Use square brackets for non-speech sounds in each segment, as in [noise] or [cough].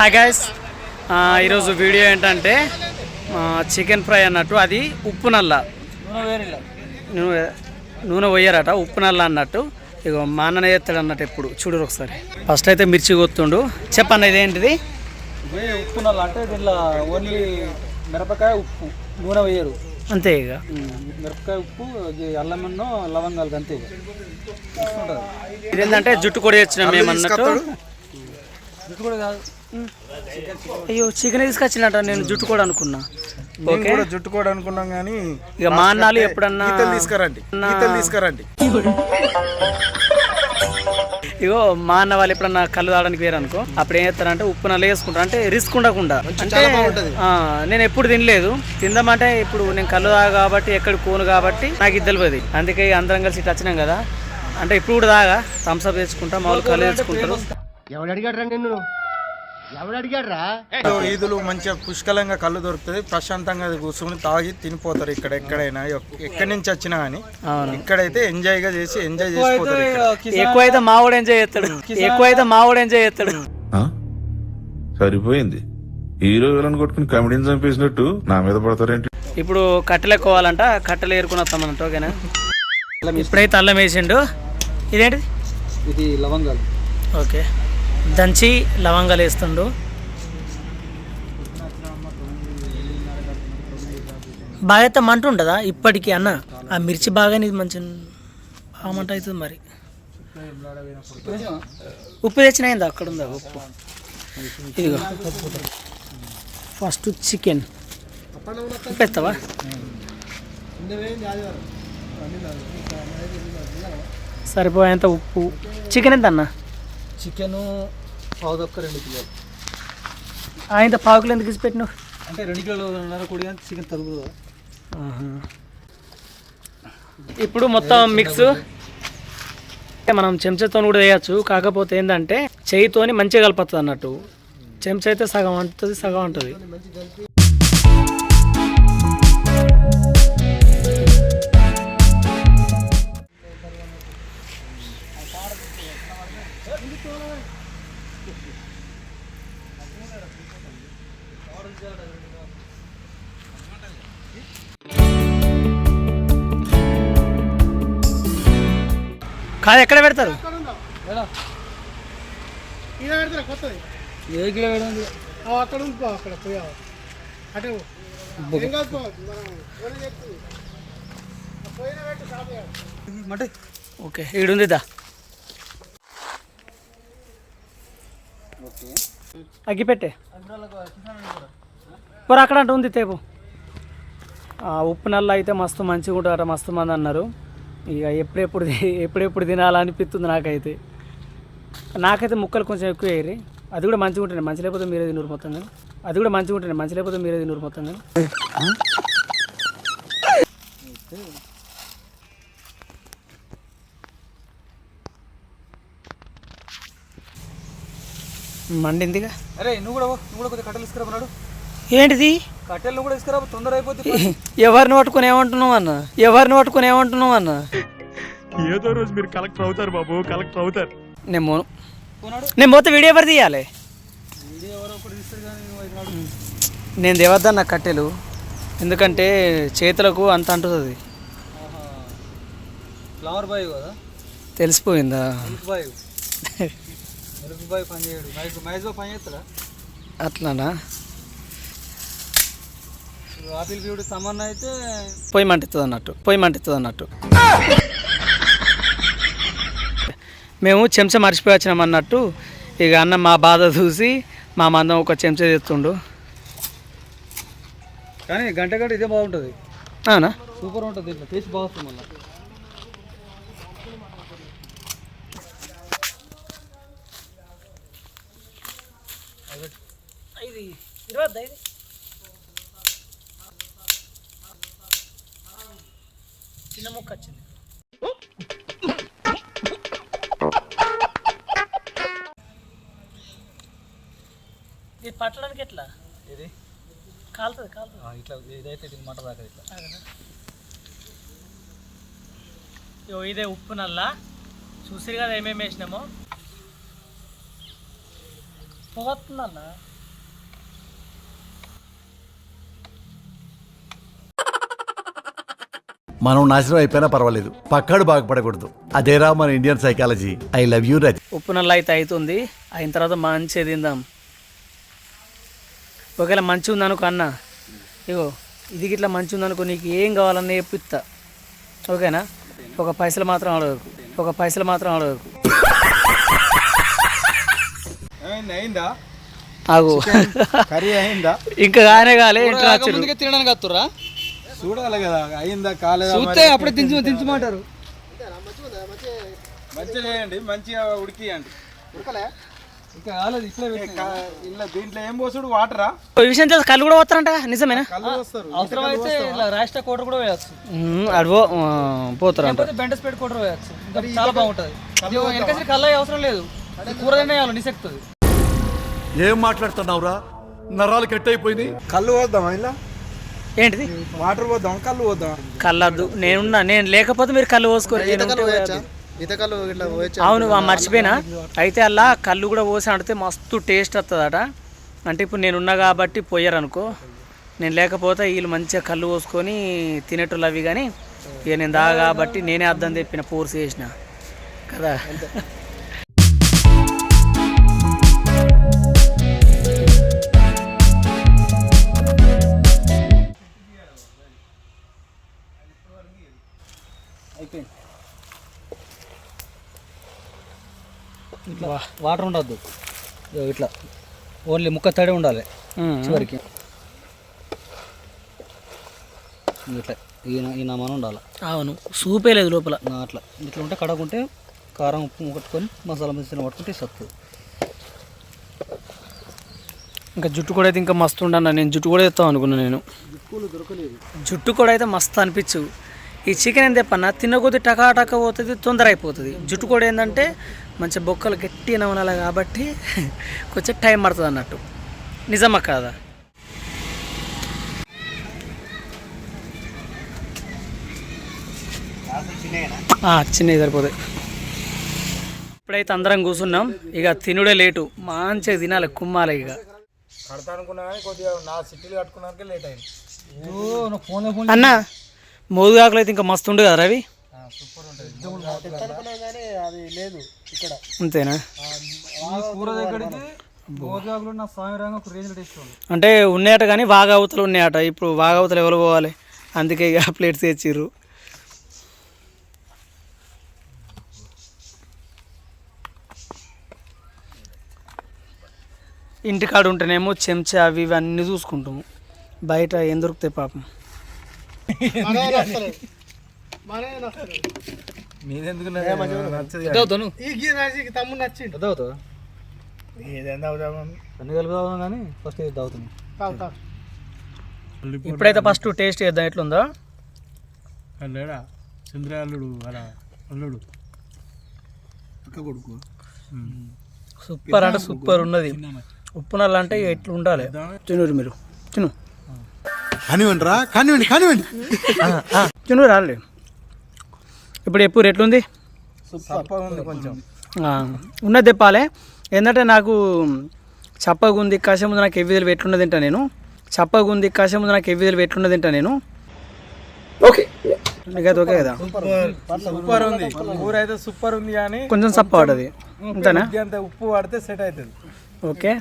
Hi guys ఈరోజు video ఏంటంటే chicken fry అన్నట్టు అది ఉప్పు నల్ల. నూనె పోయారట ఉప్పు నల్ల అన్నట్టు. ఇక మా అన్ననే చేస్తాడు అన్నట్టు ఎప్పుడు. చూడరు ఒకసారి. ఫస్ట్ అయితే మిర్చి కొత్తుండు చెప్పన్న ఇదేంటిది? ఉప్పు నల్ల అంటే దీనిలో ఓన్లీ మిరపకాయ ఉప్పు నూనె వేయరు. అంతే ఇక మిరపకాయ ఉప్పు అల్లమన్నో లవంగాలు అంతే ఇక ఇదేంటంటే జుట్టు కూడా తెచ్చినాం మేము అన్నట్టు. ఇది కూడా కాదు. అయ్యో చికెన్ తీసుకొచ్చినట్ట నేను జుట్టు కూడా అనుకున్నా ఓకే. కూడా అనుకున్నాం కానీ ఇక మా అన్నాలు ఎప్పుడన్నా గీతలు తీసుకురండి గీతలు తీసుకురండి. ఇగో మా అన్న వాళ్ళు ఎప్పుడన్నా కళ్ళు తాగడానికి వేరు అనుకో అప్పుడు ఏం చేస్తారంటే ఉప్పు నల్ల వేసుకుంటారు. అంటే రిస్క్ ఉండకుండా. అంటే ఆ, నేను ఎప్పుడు తినలేదు. తిందామంటే ఇప్పుడు నేను కళ్ళు తాగా కాబట్టి ఎక్కడ పోను కాబట్టి నాకు ఇది తెలియదు అందుకే అందరం కలిసి ఇటు వచ్చినాం కదా. అంటే ఇప్పుడు కూడా తాగా. థమ్స్అప్ తెచ్చుకుంటా మామూలు కళ్ళు తెచ్చుకుంటారు. ఈదులు మంచిగా పుష్కలంగా కళ్ళు దొరుకుతుంది ప్రశాంతంగా కూర్చుని తాగి తినిపోతారు ఇక్కడ ఎక్కడైనా. ఎక్- ఎక్కడి నుంచి వచ్చినా కానీ. అవును. ఇక్కడైతే ఎంజాయ్గా చేసి ఎంజాయ్ చేసిపోతారు ఇక్కడ. ఎక్కువ అయితే మావాడు ఎంజాయ్ చేస్తాడు. ఎక్కువ అయితే మావాడు ఎంజాయ్ చేస్తాడు. ఆ? సరిపోయింది. హీరో విలన్ కొట్టుకుని కమెడీని చంపేసినట్టు నా మీద పడతారేంటి? ఇప్పుడు కట్టెలు ఎక్కువాలంట కట్టెలు ఏరుకుని వస్తాం అన్నట్టు ఓకేనా? ఇప్పుడైతే అల్లం వేసిండు. ఇదేంటిది? ఇది లవంగాలు. ఓకే. దంచి లవంగాలు వేస్తుండు. బాగా మంట ఉంటుందా ఇప్పటికీ అన్న ఆ మిర్చి బాగానే ఇది మంచి బాగా మంట అవుతుంది మరి. ఉప్పు తెచ్చిన అయిందా అక్కడ ఉందా ఉప్పు? ఇదిగో. First chicken. ఉప్పు ఎత్తావా సరిపోయేంత ఉప్పు. చికెన్ ఎంత అన్నా? చికెన్ పావుదొక్క రెండు కిలోలు. ఆయన పావుకులు ఎందుకు ఇచ్చి పెట్టినావు? అంటే రెండు కిలోలు కొడి చికెన్ తరుగుతుంది ఇప్పుడు మొత్తం మిక్స్. మనం చెంచాతో కూడా వేయచ్చు కాకపోతే ఏంటంటే చేయితోని మంచిగా కలుపుతుంది అన్నట్టు చెంచా అయితే సగం అంటుంది సగం అంటుంది. కాదు ఎక్కడ పెడతారు? ఏ కిలో వేయడం మటే. ఓకే ఈడుంది దా. అగ్గి పెట్టే మరి అక్కడ అంటే ఉంది తేపు ఉప్పు నల్ల అయితే మస్తు మంచిగా ఉంటారట మస్తు మంది అన్నారు. ఇక ఎప్పుడెప్పుడు ఎప్పుడెప్పుడు తినాలనిపిస్తుంది నాకైతే. నాకైతే ముక్కలు కొంచెం ఎక్కువ వేయరు అది కూడా మంచిగా ఉంటుంది మంచి లేకపోతే మీరే తినూరు మొత్తం కానీ అది కూడా మంచిగా ఉంటుంది మంచి లేకపోతే మీరే తినూరు మొత్తం కానీ మండిందిగా అరే నువ్వు కూడా నువ్వు కూడా కొద్దిగా కట్టెలు తీసుకురాబన్నాడు ఏంటిది? కూడా తీసుకురా తొందర అయిపోతే [laughs] ఎవరిని పట్టుకుని ఏమంటున్నావు అన్న? ఎవరిని పట్టుకుని ఏమంటున్నావు అన్న? ఏదో రోజు మీరు కలెక్టర్ అవుతారు బాబు కలెక్టర్ అవుతారు. నేను మోను పోనాడు. నేను పోతే వీడియో ఎవరు తీయాలి. నేను దేవద్దన్న కట్టెలు? ఎందుకంటే చేతులకు అంత అంటుతుంది. ఆహా. ఫ్లవర్ బాయ్ కదా? తెలిసిపోయిందా? [laughs] బాయ్. పని చేయడు. పని చేస్తాడా? అట్లానా? ఆపిల్ బ్యూటీ అయితే పొయ్యి మంటిస్తుంది అన్నట్టు పొయ్యి మంటిస్తుంది అన్నట్టు. మేము చెంచా మర్చిపోయి వచ్చినాం అన్నట్టు ఇక అన్న మా బాధ చూసి మా మందం ఒక చెంచా తెస్తుండు. కానీ గంట గంట ఇదే బాగుంటుంది. అవునా? సూపర్ ఉంటుంది దీంట్లో టేస్ట్ బాగుంటుంది మళ్ళీ ఇది? ఇరవద్దా చిన్న ముక్క వచ్చింది. ఇది పట్టడానికి ఎట్లా? ఇది? కాలుతుంది కాలుతుంది. ఇట్లా ఇదైతే ఇది మంట దాకా ఇట్లా. ఇగో ఇదే ఉప్పు నల్ల. చూసిరు కదా ఏమేమి వేసినామో? పొగొస్తుందన్న మనం నాశనం అయిపోయినా పర్వాలేదు. పక్కాడు బాగుపడకూడదు. అదేరా మన Indian psychology I love you రజ ఉప్పు నల్ల అయితే అవుతుంది అయిన తర్వాత మంచిగా తిందాం. ఒకవేళ మంచిగా ఉందనుకో అన్న ఇగో ఇది గిట్లా మంచిగా ఉందనుకో నీకు ఏం కావాలన్నా చెప్పిస్తా ఓకేనా? ఒక పైసలు మాత్రం అడగకు. ఒక పైసలు మాత్రం అడగకు. అయిందా? ఆగు. కర్రీ అయిందా? ఇంకా కానే కాలే తినడానికి వస్తురా చూడాలి కదా అయిందా కాలేదా చూస్తే అప్పుడే దించు దించమంటారు మంచిగా చేయండి మంచిగా ఉడికియండి. ఇంకా కాలేదు ఇట్లా. ఇలా దీంట్లో ఏం పోసుడు? వాటరా? ఈ విషయం తెలుసు కళ్ళు కూడా పోతారంట నిజమేనా? కళ్ళు వస్తారు అవసరం అయితే ఇలా రాష్ట్ర కోటర్ కూడా వేయచ్చు అడివో బెండస్పేట వేయచ్చు ఇంకా చాలా బాగుంటది. వెనకసి కళ్ళ అవసరం లేదు. నిసెక్తుంది ఏం మాట్లాడుతున్నావురా? నరాలు కట్ అయిపోయినాయి కళ్ళు పోద్దాం ఇలా? ఏంటిది? వాటర్ పోద్దాం కళ్ళు పోద్దాం. కళ్ళద్దు. నేనున్నా నేను లేకపోతే మీరు కళ్ళు పోసుకోరు. అవును ఆ మర్చిపోయినా? అయితే అలా కళ్ళు కూడా పోసి ఆడితే మస్తు టేస్ట్ వస్తుందట అంటే ఇప్పుడు నేను ఉన్నా కాబట్టి పోయారు అనుకో నేను లేకపోతే వీళ్ళు మంచిగా కళ్ళు పోసుకొని తినేటోళ్ళు అవి కానీ ఇక నేను దా కాబట్టి నేనే అర్థం తెప్పిన ఫోర్స్ చేసిన. కదా? వాటర్ ఉండద్దు. ఇట్లా. ఓన్లీ ముక్క తడి ఉండాలి. చివరికి. ఇట్లా. ఈయన ఈయన మన ఉండాలి. అవును. సూపే లేదు లోపల. నా అట్లా. ఇట్లా ఉంటే కడకుంటే కారం ఉప్పు కట్టుకొని మసాలా మిశ్రమం పట్టుకుంటే సత్తు. ఇంకా జుట్టు కూడా అయితే ఇంకా మస్తు ఉండన్న నేను జుట్టు కూడా ఎత్తాం అనుకున్నా నేను. జుట్టు కూడా అయితే మస్తు అనిపించు. ఈ చికెన్ ఏం తెప్పన్నా? తిన్నకొద్ది టకా టకా పోతుంది తొందర అయిపోతుంది జుట్టు కూడా ఏంటంటే మంచి బొక్కలు గట్టి నమనాలి కాబట్టి [laughs] కొంచెం టైం పడుతుంది అన్నట్టు. నిజమా కాదా? ఆ, చిన్నవి సరిపోతాయి. ఇప్పుడైతే అందరం కూర్చున్నాం. ఇక తినుడే లేటు. మంచిగా తినాలి కుమ్మాలి ఇక. కడతా అనుకున్నా కానీ కొద్దిగా నా సిటీలు కట్టుకున్నాకే లేట్ అయింది. నువ్వు ఫోన్లో ఫోన్ అన్న మోదుగాకులు అయితే ఇంకా మస్తు ఉండు కదా రవి? అది లేదు ఇక్కడ. అంతేనా? అంటే ఉన్నాయట కానీ వాగా అవతలు ఉన్నాయట ఇప్పుడు వాగా అవతలు ఎవరు పోవాలి? అందుకే ఇక ప్లేట్స్ తెచ్చిర్రు. ఇంటికాడ ఉంటేనేమో చెంచా అవి ఇవి అన్నీ చూసుకుంటాము. బయట ఏం దొరుకుతాయి పాపం. నచ్చదు తమ్ముడు నచ్చిండు. అవుతావు ఏదైనా అవుదామని అన్ని కలిపి కానీ ఫస్ట్ ఇది ఇప్పుడైతే ఫస్ట్ టేస్ట్ చేద్దాం ఎట్లుందో? లేడా చంద్ర అల్లుడు అలా అల్లుడు. అక్క కొడుకు. సూపర్ అంటే సూపర్ ఉన్నది. ఉప్పు నల్ల అంటే ఎట్లా ఉండాలి తినరు మీరు. తిను. కానివ్వండి రా కానివ్వండి కానివ్వండి తిను రాలే. ఇప్పుడు ఎప్పుడు ఎట్లుంది ఉంది కొంచెం. ఆ, ఉన్నది తెప్పాలి. ఏంటంటే నాకు చప్పగా ఉంది కషం ఉంది నాకు ఎవ్వి తెలివి ఎట్లున్నది తింటా నేను. చప్పగా ఉంది కషం ఉంది నాకు ఎవ్వి తెలివి ఎట్లున్నది తింటా నేను. ఓకే. నీకైతే ఓకే కదా? సూపర్ ఉంది. కూర అయితే సూపర్ ఉంది కానీ కొంచెం చప్ప పడ్డది అంతేనా? అంత ఉప్పు పడితే సెట్ అవుతుంది. ఓకే.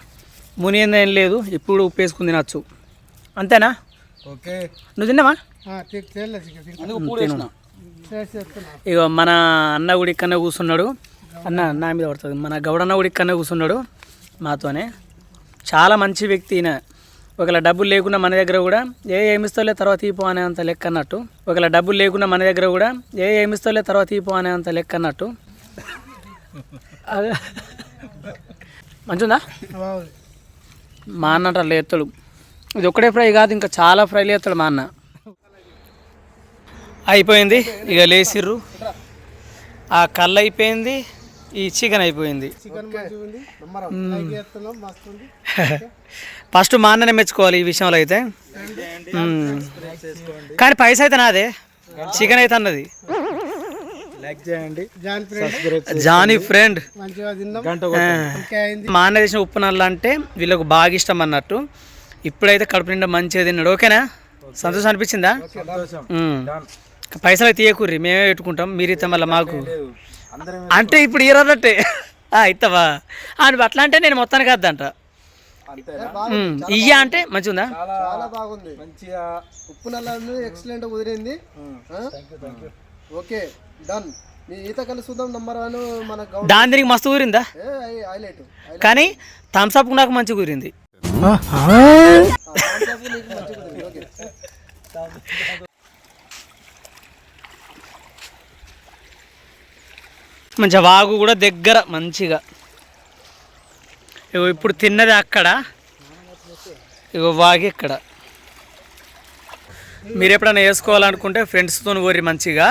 ముని ఏం లేదు. ఇప్పుడు ఉప్పు వేసుకుని తినచ్చు. అంతేనా? ఓకే. నువ్వు తిన్నావా? ఇక మన అన్న కూడా ఇక్కడనే కూర్చున్నాడు. అన్న నా మీద పడుతుంది. మన గౌడన్న కూడా ఇక్కడనే కూర్చున్నాడు మాతోనే. చాలా మంచి వ్యక్తి ఈయన. ఒకవేళ డబ్బులు లేకుండా మన దగ్గర కూడా ఏ ఏమిస్తోలే తర్వాత తీపో అనే అంత లెక్క అన్నట్టు. ఒకవేళ డబ్బులు లేకుండా మన దగ్గర కూడా ఏ ఏమిస్తోలే తర్వాత తీపో అనే అంత లెక్క అన్నట్టు. అదే. మంచిగుందా మా అన్న అట్లా ఎత్తాడు ఇది ఒక్కడే ఫ్రై కాదు ఇంకా చాలా ఫ్రైలు ఎత్తాడు మా అన్న. అయిపోయింది ఇక లేచిర్రు ఆ కళ్ళు అయిపోయింది ఈ చికెన్ అయిపోయింది. ఫస్ట్ మా అన్ననే మెచ్చుకోవాలి ఈ విషయంలో అయితే. కానీ పైసా అయితే నాదే చికెన్ అయితే అన్నది. Johnny friend. మా అన్న చేసిన ఉప్పు నల్ల అంటే వీళ్ళకు బాగా ఇష్టం అన్నట్టు. ఇప్పుడైతే కడుపు నిండా మంచిగా తిన్నాడు. ఓకేనా? సంతోషం అనిపించిందా. పైసలు అయితే ఇయ్యకుర్రి మేమే పెట్టుకుంటాం మీరు ఇస్తే మళ్ళీ మాకు. అంటే ఇప్పుడు ఇరన్నట్టే [laughs] ఇస్తావా? అని అట్లా అంటే నేను మొత్తానికి వద్దంట ఇయ్య అంటే మంచిగుందా? చాలా బాగుంది. మంచిగా ఉప్పు ఎక్సలెంట్ కుదిరింది? Okay done. మీ ఈత కలిసి చూద్దాం నంబర్ వన్ మన గౌ దాని దీనికి మస్తు కుదిరిందా? హైలైట్ కానీ థమ్స్అప్ నాకు మంచి కుదిరింది. నీకు మంచిగా వాగు కూడా దగ్గర మంచిగా. ఇగో ఇప్పుడు తిన్నది అక్కడ. ఇగో వాగి ఇక్కడ. మీరు ఎప్పుడైనా వేసుకోవాలనుకుంటే ఫ్రెండ్స్తో పోయి మంచిగా.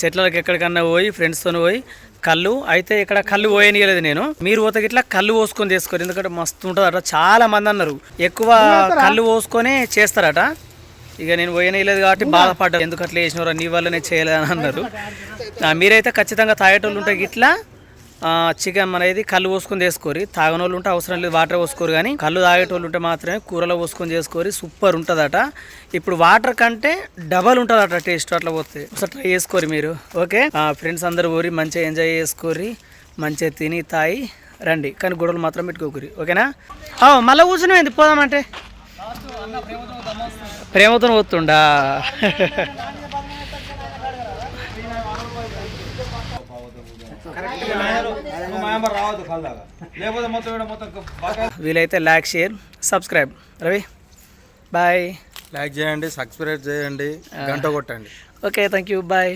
చెట్లకి ఎక్కడికన్నా పోయి ఫ్రెండ్స్తో పోయి కళ్ళు అయితే ఇక్కడ కళ్ళు పోయనియలేదు నేను. మీరు పోతే ఇట్లా కళ్ళు పోసుకొని తీసుకోరు ఎందుకంటే మస్తు ఉంటుందట. చాలా మంది అన్నారు. ఎక్కువ కళ్ళు పోసుకొని చేస్తారట. ఇక నేను పోయనియలేదు కాబట్టి బాధపడ్డా ఎందుకు అట్లా చేసినారో నీ వల్లనే చేయలేదని అన్నారు. మీరైతే ఖచ్చితంగా తాగేటోళ్ళు ఉంటే ఇట్లా చికెన్ అనేది కళ్ళు పోసుకొని చేసుకోరి. తాగనోళ్ళు ఉంటే అవసరం లేదు వాటర్ పోసుకోరు కానీ కళ్ళు తాగేటోళ్ళు ఉంటే మాత్రమే కూరలో పోసుకొని చేసుకోరి. సూపర్ ఉంటుందట. ఇప్పుడు వాటర్ కంటే డబల్ ఉంటుందట టేస్ట్ అట్లా పోతే. ఒకసారి ట్రై చేసుకోరి మీరు. ఓకే? ఫ్రెండ్స్ అందరు ఊరి మంచిగా ఎంజాయ్ చేసుకోరి మంచిగా తిని తాగి రండి. కానీ గొడవలు మాత్రం పెట్టుకోకరి. ఓకేనా? మళ్ళీ కూర్చుని పోదామంటే. ప్రేమతో పోతుండా? వీలైతే like share subscribe Ravi bye like చేయండి సబ్స్క్రైబ్ చేయండి గంట కొట్టండి. Okay thank you bye